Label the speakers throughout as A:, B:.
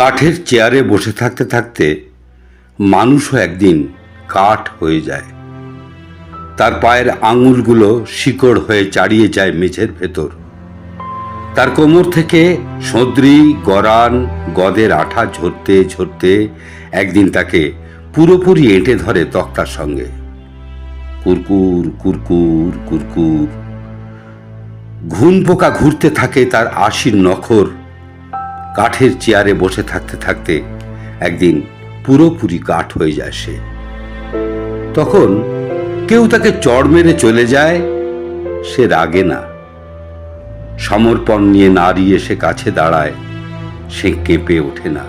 A: কাঠের চেয়ারে বসে থাকতে থাকতে মানুষও একদিন কাঠ হয়ে যায়। তার পায়ের আঙুলগুলো শিকড় হয়ে চাড়িয়ে যায় মেঝের ভেতর। তার কোমর থেকে সদ্রি গরান গদের আঠা ঝরতে ঝরতে একদিন তাকে পুরোপুরি এঁটে ধরে তক্তার সঙ্গে। কুরকুর কুরকুর কুরকুর। ঘুম পোকা ঘুরতে থাকে তার আশির নখর। কাঠের চেয়ারে বসে থাকতে থাকতে একদিন পুরোপুরি কাঠ হয়ে যায় সে। তখন কেউ তাকে চড় মেরে চলে যায়, সে রাগে না। সমর্পণ নিয়ে নারী এসে কাছে দাঁড়ায়, সে কেঁপে ওঠে না।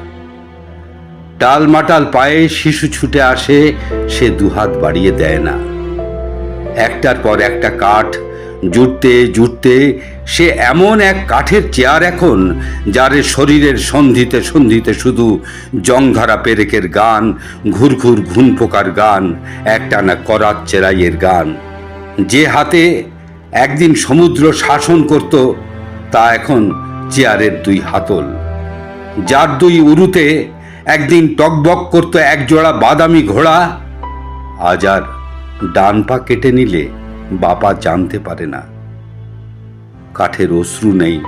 A: টালমাটাল পায়ে শিশু ছুটে আসে, সে দুহাত বাড়িয়ে দেয় না। একটার পর একটা কাঠ জুটতে জুটতে সে এমন এক কাঠের চেয়ার এখন, যার শরীরের সন্ধিতে সন্ধিতে শুধু জংধরা পেরেকের গান, ঘুরঘুর ঘুন পোকার গান, একটানা করাত চেরাইয়ের গান। যে হাতে একদিন সমুদ্র শাসন করত, তা এখন চেয়ারের দুই হাতল। যার দুই উরুতে একদিন টকবক করতো একজোড়া বাদামি ঘোড়া, আজ আর ডান পা কেটে নিলে বাবা জানতে পারে না। কাঠের অশ্রু নেই,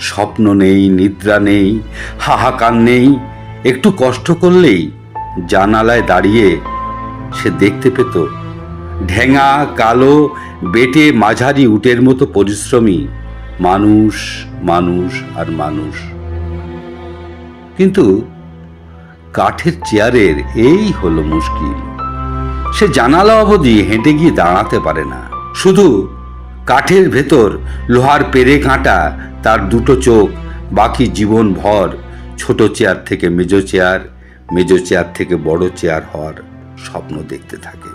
A: স্বপ্ন নেই, নিদ্রা নেই, হাহাকার নেই। একটু কষ্ট করলেই জানালায় দাঁড়িয়ে সে দেখতে পেত ঢেঙা, কালো, বেটে মাঝারি উটের মতো পরিশ্রমী মানুষ মানুষ আর মানুষ। কিন্তু কাঠের চেয়ারের এই হলো মুশকিল। সে জানালা অবধি হেঁটে গিয়ে দাঁড়াতে পারে না। শুধু কাঠের ভেতর লোহার পেরে কাঁটা, তার দুটো চোখ, বাকি জীবন ভর, ছোট চেয়ার থেকে মেজো চেয়ার মেজো চেয়ার থেকে বড় চেয়ার হওয়ার স্বপ্ন দেখতে থাকে।